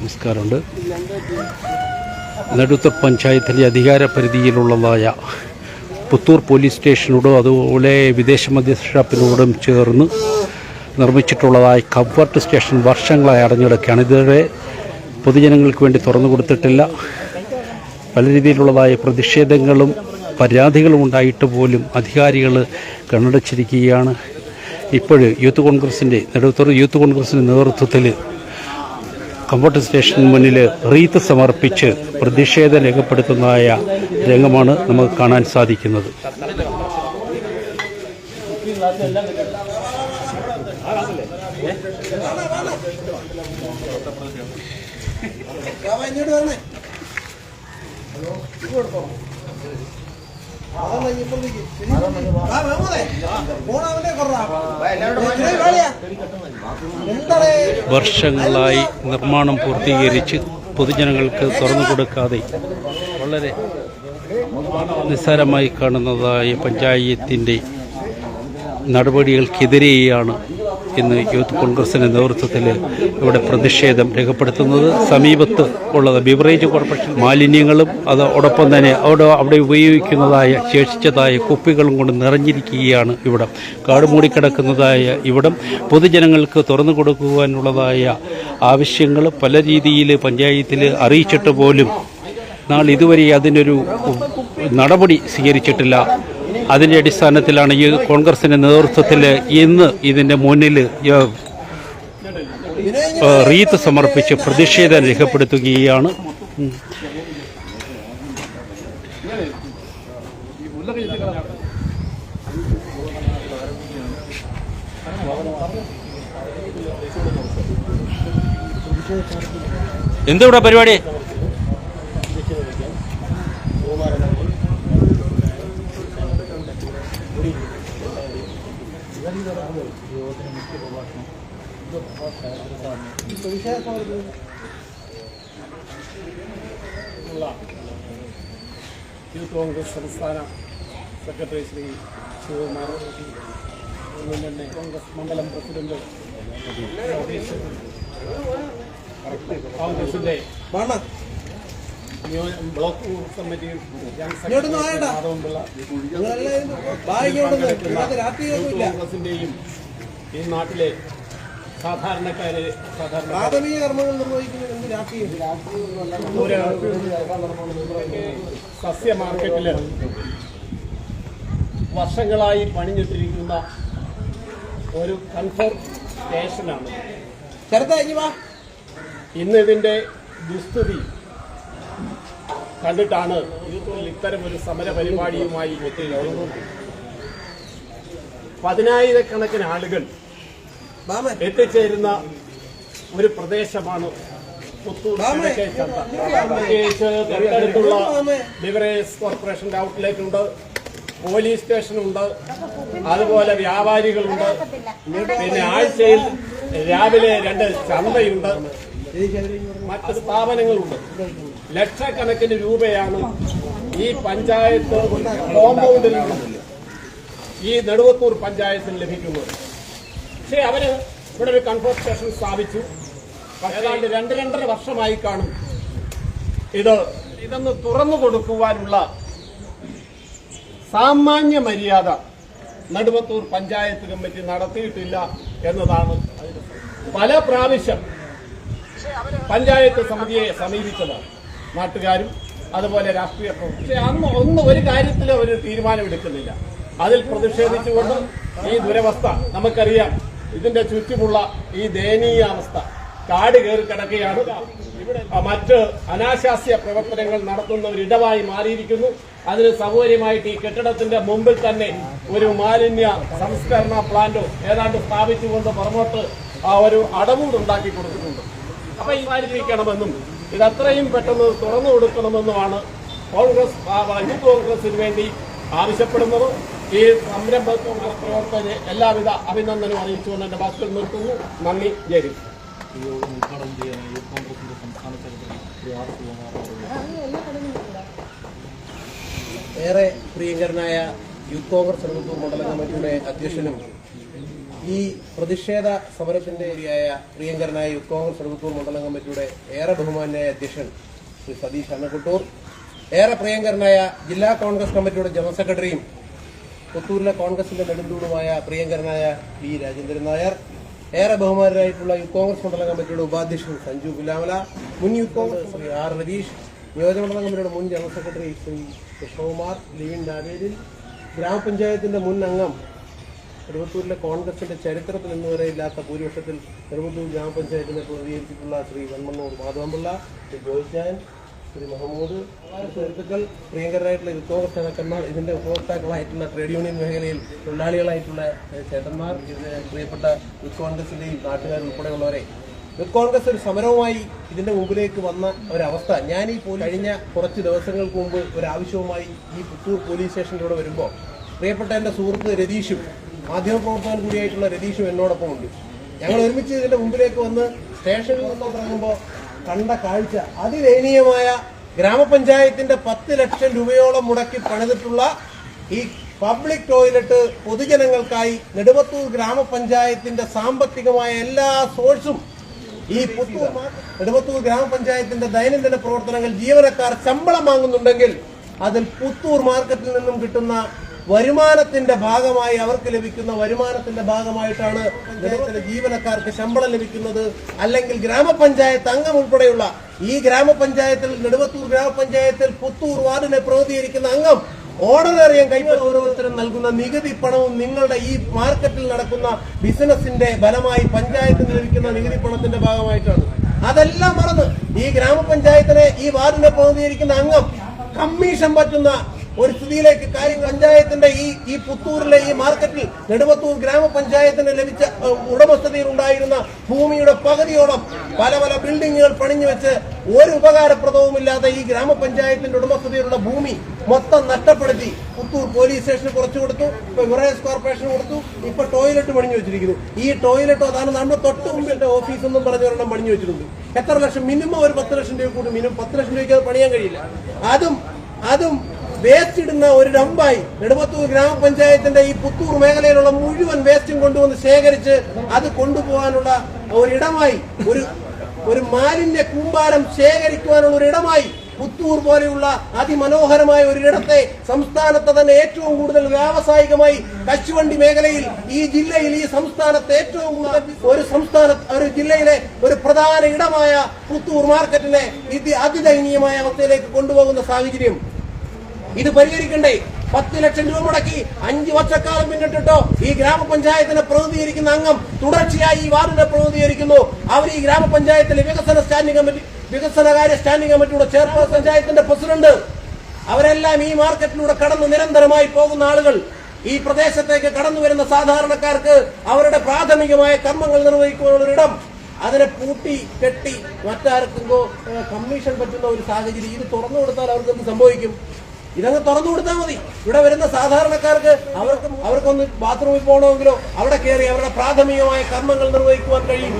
നമസ്കാരമുണ്ട്. നെടുത്തൂർ പഞ്ചായത്തിന്റെ അധികാര പരിധിയിലുള്ളതായ പുത്തൂർ പോലീസ് സ്റ്റേഷനോടും അതുപോലെ വിദേശ മദ്യഷാപ്പിനോടും ചേർന്ന് നിർമ്മിച്ചിട്ടുള്ളതായ കവർട്ട് സ്റ്റേഷൻ വർഷങ്ങളായി അടഞ്ഞിടക്കുകയാണ് ഇതുവരെ പൊതുജനങ്ങൾക്ക് വേണ്ടി തുറന്നു കൊടുത്തിട്ടില്ല. പല രീതിയിലുള്ളതായ പ്രതിഷേധങ്ങളും പരാതികളും ഉണ്ടായിട്ട് പോലും അധികാരികൾ കണ്ണടച്ചിരിക്കുകയാണ്. ഇപ്പോൾ യൂത്ത് കോൺഗ്രസിന്റെ നെടുവത്തൂർ യൂത്ത് കോൺഗ്രസിന്റെ നേതൃത്വത്തിൽ കമ്പോട്ട് സ്റ്റേഷന് മുന്നിൽ റീത്ത് സമർപ്പിച്ച് പ്രതിഷേധം രേഖപ്പെടുത്തുന്നതായ രംഗമാണ് നമുക്ക് കാണാൻ സാധിക്കുന്നത്. ഇങ്ങോട്ട് വർഷങ്ങളായി നിർമ്മാണം പൂർത്തീകരിച്ച് പൊതുജനങ്ങൾക്ക് തുറന്നു കൊടുക്കാതെ വളരെ നിസ്സാരമായി കാണുന്നതായ പഞ്ചായത്തിന്റെ നടപടികൾക്കെതിരെയാണ് ഇന്ന് യൂത്ത് കോൺഗ്രസിന്റെ നേതൃത്വത്തിൽ ഇവിടെ പ്രതിഷേധം രേഖപ്പെടുത്തുന്നത്. സമീപത്ത് ഉള്ളത് ബിവറേജ് കോർപ്പറേഷൻ. മാലിന്യങ്ങളും അതോടൊപ്പം തന്നെ അവിടെ അവിടെ ഉപയോഗിക്കുന്നതായ ശേഷിച്ചതായ കുപ്പികളും കൊണ്ട് നിറഞ്ഞിരിക്കുകയാണ് ഇവിടം. കാട് മൂടിക്കിടക്കുന്നതായ ഇവിടം. പൊതുജനങ്ങൾക്ക് തുറന്നു കൊടുക്കുവാനുള്ളതായ ആവശ്യങ്ങൾ പല രീതിയിൽ പഞ്ചായത്തിൽ അറിയിച്ചിട്ട് പോലും നാൾ ഇതുവരെ അതിനൊരു നടപടി സ്വീകരിച്ചിട്ടില്ല. അതിന്റെ അടിസ്ഥാനത്തിലാണ് ഈ കോൺഗ്രസിന്റെ നേതൃത്വത്തിൽ ഇന്ന് ഇതിന്റെ മുന്നിൽ റീത്ത് സമർപ്പിച്ച് പ്രതിഷേധം രേഖപ്പെടുത്തുകയാണ്. എന്തുവിടെ പരിപാടി യൂത്ത് കോൺഗ്രസ് സംസ്ഥാന സെക്രട്ടറി ശ്രീ ശിവകുമാർ അതുപോലെ തന്നെ കോൺഗ്രസ് മണ്ഡലം പ്രസിഡന്റ് കോൺഗ്രസിന്റെ ബ്ലോക്ക് കമ്മിറ്റി. മാധവൻപിള്ള ഈ നാട്ടിലെ സാധാരണക്കാര് സാധാരണ പ്രാഥമിക കർമ്മങ്ങൾ നിർവഹിക്കുന്നത് എന്ത് രാഷ്ട്രീയം? സസ്യ മാർക്കറ്റിൽ വർഷങ്ങളായി പണിഞ്ഞിട്ടിരിക്കുന്ന ഒരു കൺഫോർട്ട് സ്റ്റേഷനാണ്. ഇന്ന് ഇതിന്റെ ദുസ്ഥിതി കണ്ടിട്ടാണ് ഇത്തരം ഒരു സമര പരിപാടിയുമായി എത്തിയത് പതിനായിരക്കണക്കിന് ആളുകൾ എത്തിച്ചേരുന്ന ഒരു പ്രദേശമാണ് പ്രത്യേകിച്ച് തൊട്ടടുത്തുള്ള ബിവറേജ് കോർപ്പറേഷന്റെ ഔട്ട്ലെറ്റ് ഉണ്ട് പോലീസ് സ്റ്റേഷനുണ്ട് അതുപോലെ വ്യാപാരികളുണ്ട്. പിന്നെ ആഴ്ചയിൽ രാവിലെ രണ്ട് ചന്തയുണ്ട്. മറ്റ് സ്ഥാപനങ്ങളുണ്ട്. ലക്ഷക്കണക്കിന് രൂപയാണ് ഈ പഞ്ചായത്ത് കോമ്പൗണ്ടിൽ ഈ നെടുവത്തൂർ പഞ്ചായത്തിന് ലഭിക്കുന്നത്. പക്ഷേ അവർ ഇവിടെ ഒരു കൺഫോർട്ട് സ്റ്റേഷൻ സ്ഥാപിച്ചു. ഏതാണ്ട് രണ്ട് രണ്ടര വർഷമായി കാണും. ഇത് ഇതൊന്ന് തുറന്നു കൊടുക്കുവാനുള്ള സാമാന്യ മര്യാദ നടുവത്തൂർ പഞ്ചായത്ത് കമ്മിറ്റി നടത്തിയിട്ടില്ല എന്നതാണ് പല പ്രാവശ്യം പഞ്ചായത്ത് സമിതിയെ സമീപിച്ചതാണ് നാട്ടുകാരും അതുപോലെ രാഷ്ട്രീയ പക്ഷെ അന്ന് ഒന്ന് ഒരു കാര്യത്തിലും അവർ തീരുമാനമെടുക്കുന്നില്ല. അതിൽ പ്രതിഷേധിച്ചുകൊണ്ട് ഈ ദുരവസ്ഥ നമുക്കറിയാം. ഇതിന്റെ ചുറ്റുമുള്ള ഈ ദയനീയ അവസ്ഥ. കാട് കയറി കിടക്കുകയാണ്. മറ്റ് അനാശാസ്യ പ്രവർത്തനങ്ങൾ നടത്തുന്ന ഒരു ഇടമായി മാറിയിരിക്കുന്നു. അതിന് സൗകര്യമായിട്ട് ഈ കെട്ടിടത്തിന്റെ മുമ്പിൽ തന്നെ ഒരു മാലിന്യ സംസ്കരണ പ്ലാന്റോ ഏതാണ്ട് സ്ഥാപിച്ചുകൊണ്ട് പുറമോട്ട് ഒരു അടവൂട് ഉണ്ടാക്കി കൊടുത്തിട്ടുണ്ട്. അപ്പൊ ഈ മാറ്റിരിക്കണമെന്നും ഇത് അത്രയും പെട്ടെന്ന് തുറന്നു കൊടുക്കണമെന്നുമാണ് കോൺഗ്രസ് യൂത്ത് കോൺഗ്രസിന് വേണ്ടി ആവശ്യപ്പെടുന്നത്. ഈ സംരംഭ കോൺഗ്രസ് പ്രവർത്തകരെ എല്ലാവിധ അഭിനന്ദനവും അറിയിച്ചുകൊണ്ട് എന്റെ വാക്കുകൾ നിർത്തുന്നു നന്ദി ജയ് ഹിന്ദ്. ഏറെ പ്രിയങ്കരനായ യൂത്ത് കോൺഗ്രസ് നെടുമ്പൂർ മണ്ഡല കമ്മിറ്റിയുടെ അധ്യക്ഷനും ഈ പ്രതിഷേധ സമരത്തിന്റെ ഏരിയയായ പ്രിയങ്കരനായ യൂത്ത് കോൺഗ്രസ് എഴുപത്തൂർ മണ്ഡല കമ്മിറ്റിയുടെ ഏറെ ബഹുമാനായ അധ്യക്ഷൻ ശ്രീ സതീഷ് അന്നക്കുട്ടൂർ ഏറെ പ്രിയങ്കരനായ ജില്ലാ കോൺഗ്രസ് കമ്മിറ്റിയുടെ ജനറൽ സെക്രട്ടറിയും പുത്തൂരിലെ കോൺഗ്രസിന്റെ നെടുന്തൂണുമായ പ്രിയങ്കരനായ വി രാജേന്ദ്രൻ നായർ ഏറെ ബഹുമാനരായിട്ടുള്ള യൂത്ത് കോൺഗ്രസ് മണ്ഡലം കമ്മിറ്റിയുടെ ഉപാധ്യക്ഷൻ സഞ്ജു പുലാമല മുൻ യൂത്ത് കോൺഗ്രസ് ശ്രീ ആർ രതീഷ് നിയോജകമണ്ഡലം കമ്മിറ്റിയുടെ മുൻ ജനറൽ സെക്രട്ടറി ശ്രീ കൃഷ്ണകുമാർ ലിവിൻ ഡാവേലിൽ ഗ്രാമപഞ്ചായത്തിന്റെ മുൻ അംഗം തിരുവത്തൂരിലെ കോൺഗ്രസിന്റെ ചരിത്രത്തിൽ ഇന്നുവരെ ഇല്ലാത്ത ഭൂരിപക്ഷത്തിൽ തിരുവത്തൂർ ഗ്രാമപഞ്ചായത്തിനെ പ്രതിനിധീകരിച്ചിട്ടുള്ള ശ്രീ വെൺമണ്ണൂർ മാധവൻപിള്ള ശ്രീ ജോയിച്ചാൻ ശ്രീ മുഹമ്മൂദ് സുഹൃത്തുക്കൾ പ്രിയങ്കരായിട്ടുള്ള നേതാക്കന്മാർ ഇതിന്റെ ഉപഭോക്താക്കളായിട്ടുള്ള ട്രേഡ് യൂണിയൻ മേഖലയിൽ തൊഴിലാളികളായിട്ടുള്ള ചേട്ടന്മാർ ഇത് പ്രിയപ്പെട്ട യൂത്ത് കോൺഗ്രസിന്റെയും നാട്ടുകാർ ഉൾപ്പെടെയുള്ളവരെ. യൂത്ത് കോൺഗ്രസ് ഒരു സമരവുമായി ഇതിന്റെ മുമ്പിലേക്ക് വന്ന ഒരവസ്ഥ. ഞാൻ ഈ കഴിഞ്ഞ കുറച്ച് ദിവസങ്ങൾക്ക് മുമ്പ് ഒരു ആവശ്യവുമായി ഈ പുത്തൂർ പോലീസ് സ്റ്റേഷനിലൂടെ വരുമ്പോൾ പ്രിയപ്പെട്ട എന്റെ സുഹൃത്ത് രതീഷും മാധ്യമപ്രവർത്തകൻ കൂടിയായിട്ടുള്ള രതീഷും എന്നോടൊപ്പം ഉണ്ട് ഞങ്ങൾ ഒരുമിച്ച് ഇതിന്റെ മുമ്പിലേക്ക് വന്ന് സ്റ്റേഷനിൽ നിന്ന് ഇറങ്ങുമ്പോൾ കണ്ട കാഴ്ച അതിദയനീയമായ ഗ്രാമപഞ്ചായത്തിന്റെ പത്ത് ലക്ഷം രൂപയോളം മുടക്കി പണിതിട്ടുള്ള ഈ പബ്ലിക് ടോയ്ലറ്റ് പൊതുജനങ്ങൾക്കായി നെടുമത്തൂർ ഗ്രാമപഞ്ചായത്തിന്റെ സാമ്പത്തികമായ എല്ലാ സോഴ്സും ഈ പുത്തൂർ നെടുമത്തൂർ ഗ്രാമപഞ്ചായത്തിന്റെ ദൈനംദിന പ്രവർത്തനങ്ങൾ ജീവനക്കാർ ശമ്പളം വാങ്ങുന്നുണ്ടെങ്കിൽ അതിൽ പുത്തൂർ മാർക്കറ്റിൽ നിന്നും കിട്ടുന്ന വരുമാനത്തിന്റെ ഭാഗമായി അവർക്ക് ലഭിക്കുന്ന വരുമാനത്തിന്റെ ഭാഗമായിട്ടാണ് നഗരത്തിലെ ജീവനക്കാർക്ക് ശമ്പളം ലഭിക്കുന്നത്. അല്ലെങ്കിൽ ഗ്രാമപഞ്ചായത്ത് അംഗം ഉൾപ്പെടെയുള്ള ഈ ഗ്രാമപഞ്ചായത്തിൽ നെടുവത്തൂർ ഗ്രാമപഞ്ചായത്തിൽ പുത്തൂർ വാർഡിനെ പ്രതിനിധീകരിക്കുന്ന അംഗം ഓർഡറേറിയം കൈപ്പറ്റ് ഓരോരുത്തരും നൽകുന്ന നികുതി പണവും നിങ്ങളുടെ ഈ മാർക്കറ്റിൽ നടക്കുന്ന ബിസിനസിന്റെ ബലമായി പഞ്ചായത്തിന് ലഭിക്കുന്ന നികുതി പണത്തിന്റെ ഭാഗമായിട്ടാണ്. അതെല്ലാം മറന്ന് ഈ ഗ്രാമപഞ്ചായത്തിനെ ഈ വാർഡിനെ പ്രതിനിധീകരിക്കുന്ന അംഗം കമ്മീഷൻ പറ്റുന്ന ഒരു സ്ഥിതിയിലേക്ക് കാര്യം പഞ്ചായത്തിന്റെ ഈ ഈ പുത്തൂരിലെ ഈ മാർക്കറ്റിൽ നെടുമത്തൂർ ഗ്രാമപഞ്ചായത്തിന് ലഭിച്ച ഉടമസ്ഥതയിൽ ഉണ്ടായിരുന്ന ഭൂമിയുടെ പകുതിയോളം പല പല ബിൽഡിങ്ങുകൾ പണിഞ്ഞു വെച്ച് ഒരു ഉപകാരപ്രദവുമില്ലാതെ ഈ ഗ്രാമപഞ്ചായത്തിന്റെ ഉടമസ്ഥതയിലുള്ള ഭൂമി മൊത്തം നഷ്ടപ്പെടുത്തി പുത്തൂർ പോലീസ് സ്റ്റേഷന് കുറച്ചു കൊടുത്തു ഇപ്പൊ വിറേസ് കോർപ്പറേഷൻ കൊടുത്തു ഇപ്പൊ ടോയ്ലറ്റ് പണിഞ്ഞു വെച്ചിരിക്കുന്നു. ഈ ടോയ്ലറ്റ് അതാണ് നമ്മുടെ തൊട്ട് മുമ്പിന്റെ ഓഫീസ് എന്നും പറഞ്ഞ ഒരെണ്ണം പണിഞ്ഞു വെച്ചിട്ടുണ്ട്. എത്ര ലക്ഷം? മിനിമം ഒരു പത്ത് ലക്ഷം രൂപ കൂടി മിനിമം പത്ത് ലക്ഷം രൂപയ്ക്ക് അത് പണിയാൻ കഴിയില്ല. അതും അതും വേസ്റ്റ് ഇടുന്ന ഒരു ഡമ്പായി നെടുമ്പത്തൂർ ഗ്രാമപഞ്ചായത്തിന്റെ ഈ പുത്തൂർ മേഖലയിലുള്ള മുഴുവൻ വേസ്റ്റും കൊണ്ടുവന്ന് ശേഖരിച്ച് അത് കൊണ്ടുപോകാനുള്ള ഒരിടമായി ഒരു ഒരു മാലിന്യ കൂമ്പാരം ശേഖരിക്കുവാനുള്ള ഒരു ഇടമായി പുത്തൂർ പോലെയുള്ള അതിമനോഹരമായ ഒരിടത്തെ സംസ്ഥാനത്ത് തന്നെ ഏറ്റവും കൂടുതൽ വ്യാവസായികമായി കശുവണ്ടി മേഖലയിൽ ഈ ജില്ലയിൽ ഈ സംസ്ഥാനത്ത് ഏറ്റവും കൂടുതൽ ഒരു സംസ്ഥാന ഒരു ജില്ലയിലെ ഒരു പ്രധാന ഇടമായ പുത്തൂർ മാർക്കറ്റിനെ ഇത് അതിദയനീയമായ അവസ്ഥയിലേക്ക് കൊണ്ടുപോകുന്ന സാഹചര്യം ഇത് പരിഹരിക്കണ്ടേ. പത്ത് ലക്ഷം രൂപ മുടക്കി അഞ്ച് വർഷക്കാലം പിന്നിട്ടിട്ടോ. ഈ ഗ്രാമപഞ്ചായത്തിനെ പ്രതിനിധീകരിക്കുന്ന അംഗം തുടർച്ചയായി ഈ വാർഡിനെ പ്രതിനിധീകരിക്കുന്നു. അവർ ഈ ഗ്രാമപഞ്ചായത്തിലെ വികസന സ്റ്റാൻഡിംഗ് കമ്മിറ്റി വികസനകാര്യ സ്റ്റാൻഡിംഗ് കമ്മിറ്റിയുടെ ചെയർപേഴ്സൺ പഞ്ചായത്തിന്റെ പ്രസിഡന്റ്. അവരെല്ലാം ഈ മാർക്കറ്റിലൂടെ കടന്നു നിരന്തരമായി പോകുന്ന ആളുകൾ. ഈ പ്രദേശത്തേക്ക് കടന്നു വരുന്ന സാധാരണക്കാർക്ക് അവരുടെ പ്രാഥമികമായ കർമ്മങ്ങൾ നിർവഹിക്കാനുള്ള ഒരിടം അതിനെ പൂട്ടി കെട്ടി മറ്റാർക്കുമ്പോ കമ്മീഷൻ പറ്റുന്ന ഒരു സാഹചര്യം ഇത് തുറന്നു കൊടുത്താൽ അവർക്ക് എന്ത് സംഭവിക്കും? ഇതങ്ങ് തുറന്നു കൊടുത്താൽ മതി. ഇവിടെ വരുന്ന സാധാരണക്കാർക്ക് അവർക്ക് അവർക്കൊന്ന് ബാത്റൂമിൽ പോകണമെങ്കിലോ അവിടെ കയറി അവരുടെ പ്രാഥമികമായ കർമ്മങ്ങൾ നിർവഹിക്കുവാൻ കഴിയും.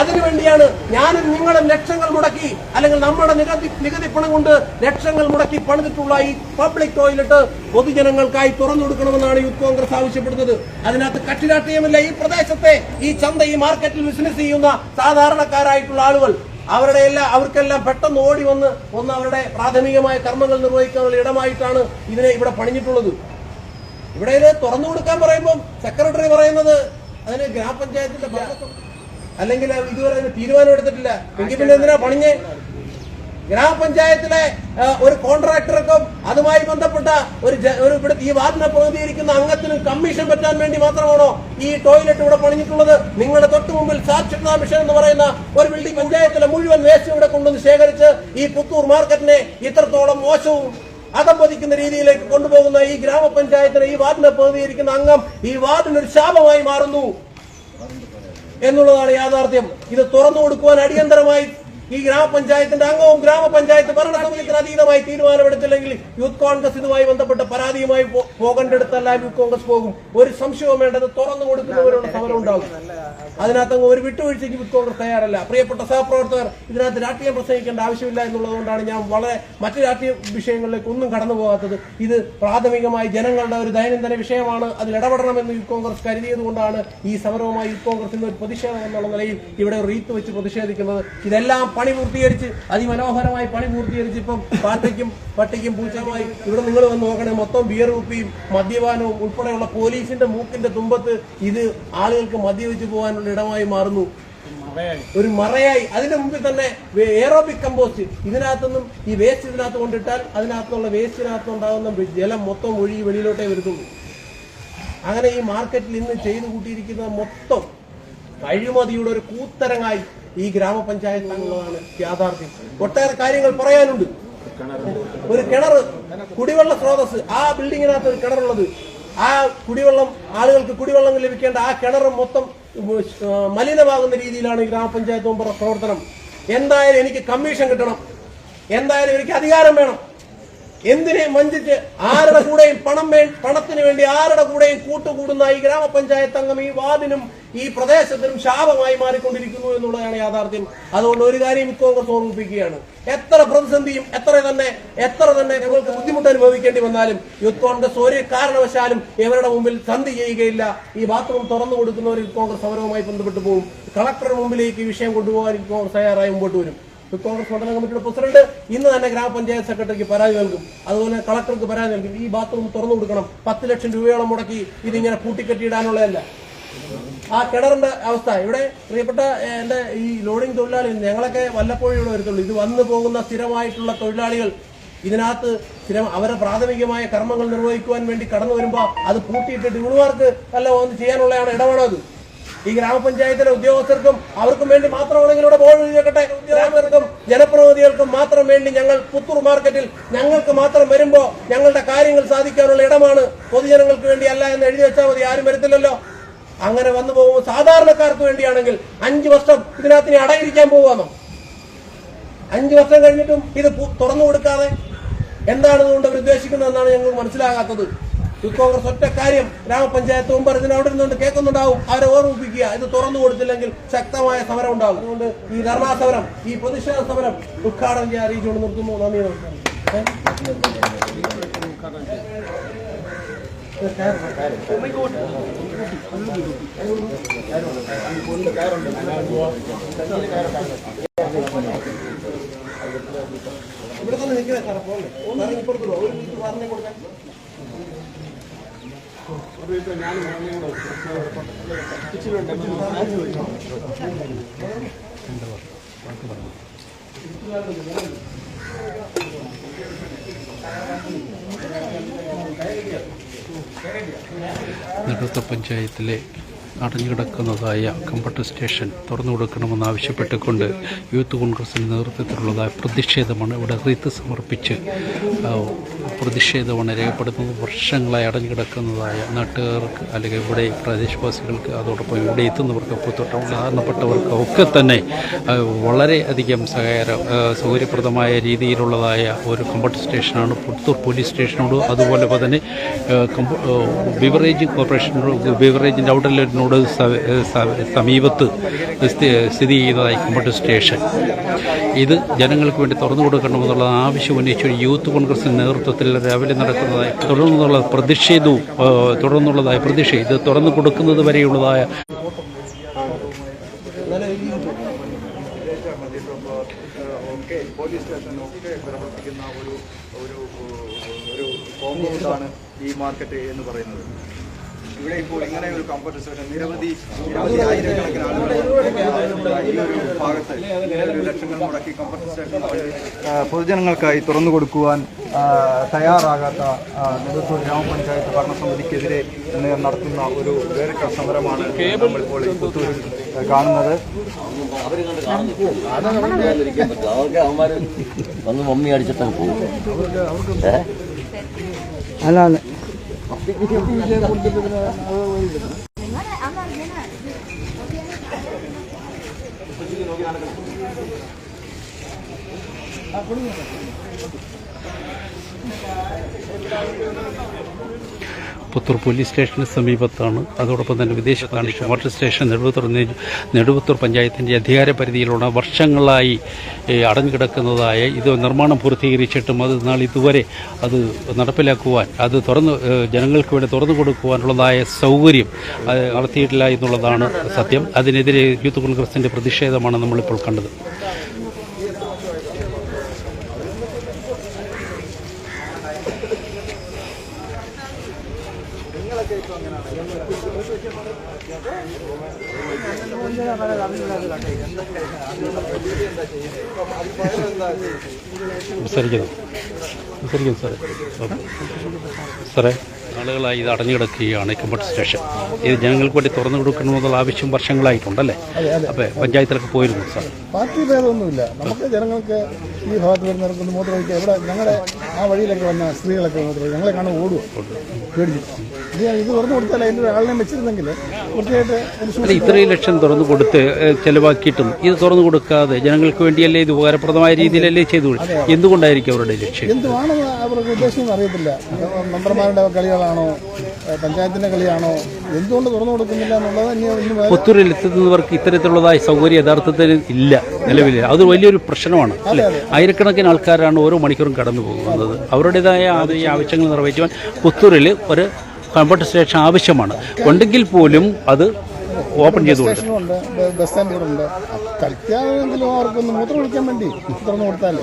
അതിനുവേണ്ടിയാണ് ഞാനും നിങ്ങളും ലക്ഷങ്ങൾ മുടക്കി അല്ലെങ്കിൽ നമ്മുടെ നികുതി നികുതി പണം കൊണ്ട് ലക്ഷങ്ങൾ മുടക്കി പണിതിട്ടുള്ള ഈ പബ്ലിക് ടോയ്ലറ്റ് പൊതുജനങ്ങൾക്കായി തുറന്നു കൊടുക്കണമെന്നാണ് യൂത്ത് കോൺഗ്രസ് ആവശ്യപ്പെടുന്നത്. അതിനകത്ത് കക്ഷിരാഷ്ട്രീയമില്ല ഈ പ്രദേശത്തെ ഈ ചന്ത ഈ മാർക്കറ്റിൽ ബിസിനസ് ചെയ്യുന്ന സാധാരണക്കാരായിട്ടുള്ള ആളുകൾ അവരുടെ എല്ലാം അവർക്കെല്ലാം പെട്ടെന്ന് ഓടി വന്ന് ഒന്ന് അവരുടെ പ്രാഥമികമായ കർമ്മങ്ങൾ നിർവഹിക്കാനുള്ള ഇടമായിട്ടാണ് ഇതിനെ ഇവിടെ പണിഞ്ഞിട്ടുള്ളത്. ഇവിടെ ഇത് തുറന്നു കൊടുക്കാൻ പറയുമ്പോൾ സെക്രട്ടറി പറയുന്നത് അതിന് ഗ്രാമപഞ്ചായത്തിന്റെ അല്ലെങ്കിൽ ഇതുവരെ തീരുമാനം എടുത്തിട്ടില്ല. എങ്കിൽ പിന്നെ എന്തിനാ പണിഞ്ഞേ? ഗ്രാമപഞ്ചായത്തിലെ ഒരു കോൺട്രാക്ടർക്കും അതുമായി ബന്ധപ്പെട്ട ഒരു ഇവിടെ ഈ വാർഡിനെ പ്രതിനിധീകരിക്കുന്ന അംഗത്തിനും കമ്മീഷൻ പറ്റാൻ വേണ്ടി മാത്രമാണോ ഈ ടോയ്ലറ്റ് ഇവിടെ പണിഞ്ഞിട്ടുള്ളത്? നിങ്ങളുടെ തൊട്ട് മുമ്പിൽ സാക്ഷരതാ മിഷൻ എന്ന് പറയുന്ന ഒരു ബിൽഡിംഗ് പഞ്ചായത്തിലെ മുഴുവൻ വേസ്റ്റ് ഇവിടെ കൊണ്ടുവന്ന് ശേഖരിച്ച് ഈ പുത്തൂർ മാർക്കറ്റിനെ ഇത്രത്തോളം മോശവും അധംപതിക്കുന്ന രീതിയിലേക്ക് കൊണ്ടുപോകുന്ന ഈ ഗ്രാമപഞ്ചായത്തിനെ ഈ വാർഡിനെ പ്രതിനിധീകരിക്കുന്ന അംഗം ഈ വാർഡിനൊരു ശാപമായി മാറുന്നു. എന്നുള്ളതാണ് യാഥാർത്ഥ്യം. ഇത് തുറന്നു കൊടുക്കുവാൻ അടിയന്തരമായി ഈ ഗ്രാമപഞ്ചായത്തിന്റെ അംഗവും ഗ്രാമപഞ്ചായത്ത് ഭരണസമിതിക്ക് അതീതമായി തീരുമാനമെടുത്തില്ലെങ്കിൽ യൂത്ത് കോൺഗ്രസ് ഇതുമായി ബന്ധപ്പെട്ട പരാതിയുമായി പോകേണ്ടിടത്തെല്ലാം യൂത്ത് കോൺഗ്രസ് പോകും. ഒരു സംശയവും വേണ്ടത് തുറന്നു കൊടുക്കുന്നവരുടെ സമരം ഉണ്ടാകും. അതിനകത്തങ്ങ് ഒരു വിട്ടുവീഴ്ചയ്ക്ക് യൂത്ത് കോൺഗ്രസ് തയ്യാറല്ല. പ്രിയപ്പെട്ട സഹപ്രവർത്തകർ ഇതിനകത്ത് രാഷ്ട്രീയം പ്രസംഗിക്കേണ്ട ആവശ്യമില്ല എന്നുള്ളതുകൊണ്ടാണ് ഞാൻ വളരെ മറ്റു രാഷ്ട്രീയ വിഷയങ്ങളിലേക്ക് ഒന്നും കടന്നു പോകാത്തത്. ഇത് പ്രാഥമികമായി ജനങ്ങളുടെ ഒരു ദൈനംദിന വിഷയമാണ്. അതിൽ ഇടപെടണമെന്ന് യൂത്ത് കോൺഗ്രസ് കരുതിയത് കൊണ്ടാണ് ഈ സമരവുമായി യൂത്ത് കോൺഗ്രസിന്റെ ഒരു പ്രതിഷേധം എന്നുള്ള നിലയിൽ ഇവിടെ ഒരു റീത്ത് വെച്ച് പ്രതിഷേധിക്കുന്നത്. ഇതെല്ലാം പണി പൂർത്തീകരിച്ച് അതിമനോഹരമായി പണി പൂർത്തീകരിച്ച് ഇപ്പം പാട്ടയ്ക്കും പട്ടിക്കും പൂച്ചയുമായി ഇവിടെ നിങ്ങൾ വന്ന് നോക്കണേ മൊത്തം ബിയർ കുപ്പിയും മദ്യപാനവും ഉൾപ്പെടെയുള്ള പോലീസിന്റെ മൂക്കിന്റെ തുമ്പത്ത് ഇത് ആളുകൾക്ക് മദ്യവെച്ച് പോകാനുള്ള ഇടമായി മാറുന്നു. ഒരു മറയായി. അതിന്റെ മുമ്പിൽ തന്നെ എയറോബിക് കമ്പോസ്റ്റ് ഇതിനകത്തൊന്നും ഈ വേസ്റ്റ് ഇതിനകത്ത് കൊണ്ടിട്ടാൽ അതിനകത്തുള്ള വേസ്റ്റിനകത്ത് ഉണ്ടാകുന്ന ജലം മൊത്തം ഒഴുകി വെളിയിലോട്ടേ വരുത്തുള്ളൂ. അങ്ങനെ ഈ മാർക്കറ്റിൽ ഇന്ന് ചെയ്തു കൂട്ടിയിരിക്കുന്ന മൊത്തം അഴിമതിയുടെ ഒരു കൂത്തരങ്ങായി ഈ ഗ്രാമപഞ്ചായത്ത് എന്നുള്ളതാണ് യാഥാർത്ഥ്യം. ഒട്ടേറെ കാര്യങ്ങൾ പറയാനുണ്ട്. ഒരു കിണർ കുടിവെള്ള സ്രോതസ് ആ ബിൽഡിങ്ങിനകത്ത് ഒരു കിണറുള്ളത്. ആ കുടിവെള്ളം ആളുകൾക്ക് കുടിവെള്ളം ലഭിക്കേണ്ട ആ കിണർ മൊത്തം മലിനമാകുന്ന രീതിയിലാണ് ഈ ഗ്രാമപഞ്ചായത്ത് പ്രവർത്തനം. എന്തായാലും എനിക്ക് കമ്മീഷൻ കിട്ടണം. എന്തായാലും എനിക്ക് അധികാരം വേണം. എന്തിനെ വഞ്ചിച്ച് ആരുടെ കൂടെയും പണം പണത്തിന് വേണ്ടി ആരുടെ കൂടെയും കൂട്ടുകൂടുന്ന ഈ ഗ്രാമപഞ്ചായത്ത് അംഗം ഈ വാർഡിനും ഈ പ്രദേശത്തിനും ശാപമായി മാറിക്കൊണ്ടിരിക്കുന്നു എന്നുള്ളതാണ് യാഥാർത്ഥ്യം. അതുകൊണ്ട് ഒരു കാര്യം കോൺഗ്രസ് ഓർമ്മിപ്പിക്കുകയാണ്. എത്ര പ്രതിസന്ധിയും എത്ര തന്നെ എത്ര തന്നെ ഞങ്ങൾക്ക് ബുദ്ധിമുട്ട് അനുഭവിക്കേണ്ടി വന്നാലും യൂത്ത് കോൺഗ്രസ് ഒരു കാരണവശാലും ഇവരുടെ മുമ്പിൽ സന്ധി ചെയ്യുകയില്ല. ഈ ബാത്റൂം തുറന്നു കൊടുക്കുന്നവർ കോൺഗ്രസ് സമരവുമായി ബന്ധപ്പെട്ട് പോകും. കളക്ടറുടെ മുമ്പിലേക്ക് ഈ വിഷയം കൊണ്ടുപോകാൻ കോൺഗ്രസ് തയ്യാറായി മുമ്പോട്ട് വരും. കോൺഗ്രസ് മണ്ഡലം കമ്മിറ്റിയുടെ പ്രസിഡന്റ് ഇന്ന് തന്നെ ഗ്രാമപഞ്ചായത്ത് സെക്രട്ടറിക്ക് പരാതി നൽകും. അതുപോലെ കളക്ടർക്ക് പരാതി നൽകും. ഈ ബാത്റൂം തുറന്നു കൊടുക്കണം. പത്ത് ലക്ഷം രൂപയോളം മുടക്കി ഇതിങ്ങനെ പൂട്ടിക്കെട്ടിയിടാനുള്ളതല്ല. ആ കിണറിന്റെ അവസ്ഥ. ഇവിടെ പ്രിയപ്പെട്ട എന്റെ ഈ ലോഡിംഗ് തൊഴിലാളി ഞങ്ങളൊക്കെ വല്ലപ്പോഴും വരത്തുള്ളൂ ഇത് വന്നു പോകുന്ന സ്ഥിരമായിട്ടുള്ള തൊഴിലാളികൾ ഇതിനകത്ത് സ്ഥിരം അവരുടെ പ്രാഥമികമായ കർമ്മങ്ങൾ നിർവഹിക്കുവാൻ വേണ്ടി കടന്നു വരുമ്പോൾ അത് പൂട്ടിയിട്ടിട്ട് ഇവളുമാർക്ക് അല്ല ഒന്ന് ചെയ്യാനുള്ളതാണ് ഇടപെടത് ഈ ഗ്രാമപഞ്ചായത്തിലെ ഉദ്യോഗസ്ഥർക്കും അവർക്കും വേണ്ടി മാത്രമാണ് ഇങ്ങനെ ബോർഡ് എഴുതിയേക്കട്ടെ ഉദ്യോഗസ്ഥർക്കും ജനപ്രതിനിധികൾക്കും മാത്രം വേണ്ടി ഞങ്ങൾ പുത്തൂർ മാർക്കറ്റിൽ ഞങ്ങൾക്ക് മാത്രം വരുമ്പോ ഞങ്ങളുടെ കാര്യങ്ങൾ സാധിക്കാനുള്ള ഇടമാണ് പൊതുജനങ്ങൾക്ക് വേണ്ടി അല്ല എന്ന് എഴുതി വെച്ചാൽ മതി ആരും വരത്തില്ലല്ലോ. അങ്ങനെ വന്നു പോകുമ്പോൾ സാധാരണക്കാർക്ക് വേണ്ടിയാണെങ്കിൽ അഞ്ചു വർഷം ഇതിനകത്ത് ഇനി അടയിരിക്കാൻ പോവാന്നോ അഞ്ചു വർഷം കഴിഞ്ഞിട്ടും ഇത് തുറന്നു കൊടുക്കാതെ എന്താണ് ഇതുകൊണ്ട് അവർ ഉദ്ദേശിക്കുന്നതെന്നാണ് ഞങ്ങൾ മനസ്സിലാകാത്തത്. യൂത്ത് കോൺഗ്രസ് ഒറ്റ കാര്യം ഗ്രാമപഞ്ചായത്ത് മുമ്പ് ഇതിന് അവിടെ നിന്നുണ്ട് കേൾക്കുന്നുണ്ടാവും. അവരെ ഓർമ്മിപ്പിക്കുക. ഇത് തുറന്നു കൊടുത്തില്ലെങ്കിൽ ശക്തമായ സമരം ഉണ്ടാവും. അതുകൊണ്ട് ഈ ധർണാ സമരം ഈ പ്രതിഷേധ സമരം ഉദ്ഘാടനം ചെയ്യാൻ അറിയിച്ചുകൊണ്ട് നിർത്തുന്നു. നന്ദി ഇവിടെ തന്നെ നിൽക്കുന്ന സാറേ പോലെ പുറത്തു ഒരു മിനിറ്റ് പറഞ്ഞു കൊടുക്കാൻ. നെടുത്ത പഞ്ചായത്തിലെ അടഞ്ഞുകിടക്കുന്നതായ കമ്പട്ട് സ്റ്റേഷൻ തുറന്നു കൊടുക്കണമെന്നാവശ്യപ്പെട്ടുകൊണ്ട് യൂത്ത് കോൺഗ്രസിന്റെ നേതൃത്വത്തിലുള്ളതായ പ്രതിഷേധമാണ് ഇവിടെ റീത്ത് സമർപ്പിച്ച് പ്രതിഷേധമാണ് രേഖപ്പെടുത്തുന്നത് വർഷങ്ങളായി അടഞ്ഞുകിടക്കുന്നതായ നാട്ടുകാർക്ക് അല്ലെങ്കിൽ ഇവിടെ പ്രദേശവാസികൾക്ക് അതോടൊപ്പം ഇവിടെ എത്തുന്നവർക്ക് സാധാരണപ്പെട്ടവർക്ക് ഒക്കെ തന്നെ വളരെയധികം സഹായ ആ, സൗകര്യപ്രദമായ രീതിയിലുള്ളതായ ഒരു കമ്പട്ട് സ്റ്റേഷനാണ് പുത്തൂർ പോലീസ് സ്റ്റേഷനോട്. അതുപോലെ തന്നെ ബിവറേജ് കോർപ്പറേഷനോട് ബിവറേജിന്റെ ഔട്ട്ലെറ്റിനോട് സമീപത്ത് സ്ഥിതി ചെയ്തതായി കമ്പട്ട് സ്റ്റേഷൻ. ഇത് ജനങ്ങൾക്ക് വേണ്ടി തുറന്നു കൊടുക്കണമെന്നുള്ള ആവശ്യം ഉന്നയിച്ച് യൂത്ത് കോൺഗ്രസിന്റെ നേതൃത്വത്തിൽ രാവിലെ നടക്കുന്നതായി തുടർന്നുള്ള പ്രതിഷേധവും തുടർന്നുള്ളതായ പ്രതിഷേധം ഇത് തുറന്നു കൊടുക്കുന്നത് വരെയുള്ളതായ പോലീസ് ഒരു ഒരു ഈ മാർക്കറ്റ് എന്ന് പറയുന്നത് ഇവിടെ ഇപ്പോൾ ഇങ്ങനെ ഒരു കംഫർട്ട് റിസോർട്ട് നിരവധി നിരവധി ആയിരക്കണക്കിന് ആളുകൾ ഈ ഒരു ഭാഗത്ത് ഇങ്ങനെ ലക്ഷങ്ങൾ മുടക്കി കമ്പ്യൂട്ടർ സ്റ്റേഷൻ ആ, പൊതുജനങ്ങൾക്കായി തുറന്നു കൊടുക്കുവാൻ തയ്യാറാകാത്ത നെടുത്തൂർ ഗ്രാമപഞ്ചായത്ത് ഭരണസമിതിക്കെതിരെ ഇന്ന് നടത്തുന്ന ഒരു വേറിട്ട സമരമാണ് നമ്മളിപ്പോൾ പുത്തൂരിൽ കാണുന്നത്. അവർക്ക് അവന്മാര് വന്ന് മമ്മി അടിച്ചിട്ടങ്ങ് പോകും. கொடுங்க പുത്തൂർ പോലീസ് സ്റ്റേഷന് സമീപത്താണ്. അതോടൊപ്പം തന്നെ വിദേശത്താണ് വാട്ടർ സ്റ്റേഷൻ നെടുവത്തൂർ നെടുവത്തൂർ പഞ്ചായത്തിന്റെ അധികാര പരിധിയിലുള്ള വർഷങ്ങളായി അടഞ്ഞുകിടക്കുന്നതായ ഇത് നിർമ്മാണം പൂർത്തീകരിച്ചിട്ടും അത് നാൾ ഇതുവരെ അത് നടപ്പിലാക്കുവാൻ അത് തുറന്ന് ജനങ്ങൾക്ക് വേണ്ടി തുറന്നു കൊടുക്കുവാനുള്ളതായ സൗകര്യം നടത്തിയിട്ടില്ല എന്നുള്ളതാണ് സത്യം. അതിനെതിരെ യൂത്ത് കോൺഗ്രസിന്റെ പ്രതിഷേധമാണ് നമ്മളിപ്പോൾ കണ്ടത്. സംസാരിക്കുന്നു. സംസാരിക്കുന്നു സാറേ. സാറേ ആളുകളായി ഇത് അടഞ്ഞു കിടക്കുകയാണ് കമ്പട്ട് സ്റ്റേഷൻ. ഇത് ജനങ്ങൾക്ക് വേണ്ടി തുറന്നു കൊടുക്കണമെന്നുള്ള ആവശ്യം വർഷങ്ങളായിട്ടുണ്ടല്ലേ? അപ്പോൾ പഞ്ചായത്തിലൊക്കെ പോയിരുന്നു സാർ. പാർട്ടി ഭേദമൊന്നുമില്ല. നമുക്ക് ജനങ്ങൾക്ക് ഈ ഭാഗത്ത് വരുന്നവർക്ക് ഒന്ന് മൂത്രം ഒഴിക്കുക ഇവിടെ ഞങ്ങളുടെ ആ വഴിയിലൊക്കെ വന്ന സ്ത്രീകളൊക്കെ മൂത്രം ഒഴിക്കും. ഞങ്ങളെ കാണാൻ ഓടുക പേടിച്ചിട്ട്. ഇത് തുറന്നു കൊടുത്താൽ അതിന്റെ വെച്ചിരുന്നെങ്കിൽ ഇത്രയും ലക്ഷം തുറന്നു കൊടുത്ത് ചെലവാക്കിയിട്ടും ഇത് തുറന്നു കൊടുക്കാതെ ജനങ്ങൾക്ക് വേണ്ടിയല്ലേ ഇത് ഉപകാരപ്രദമായ രീതിയിലല്ലേ ചെയ്തു എന്തുകൊണ്ടായിരിക്കും അവരുടെ ലക്ഷ്യം? എന്തുവാണെന്ന് അവർക്ക് ഉദ്ദേശം അറിയത്തില്ല. മെമ്പർമാരുടെ കളികളാണോ പഞ്ചായത്തിന്റെ കളിയാണോ എന്തുകൊണ്ട് തുറന്നു കൊടുക്കുന്നില്ല എന്നുള്ളത് തന്നെ പുത്തൂരിൽ എത്തുന്നവർക്ക് ഇത്തരത്തിലുള്ളതായ സൗകര്യം യഥാർത്ഥത്തിൽ ഇല്ല നിലവിൽ അത് വലിയൊരു പ്രശ്നമാണ് ആയിരക്കണക്കിന് ആൾക്കാരാണ് ഓരോ മണിക്കൂറും കടന്നു പോകുന്നത്. അവരുടേതായ ആവശ്യങ്ങൾ നിറവേറ്റുവാൻ പുത്തൂരിൽ ഒരു കംഫർട്ട് സ്റ്റേഷൻ ആവശ്യമാണ്. ഉണ്ടെങ്കിൽ പോലും അത് ഓപ്പൺ ചെയ്തു ബസ് സ്റ്റാൻഡുകളുണ്ട്. കളിക്കാനെങ്കിലും അവർക്കൊന്ന് മൂത്രം ഒഴിക്കാൻ വേണ്ടി തുറന്നു കൊടുത്താലേ.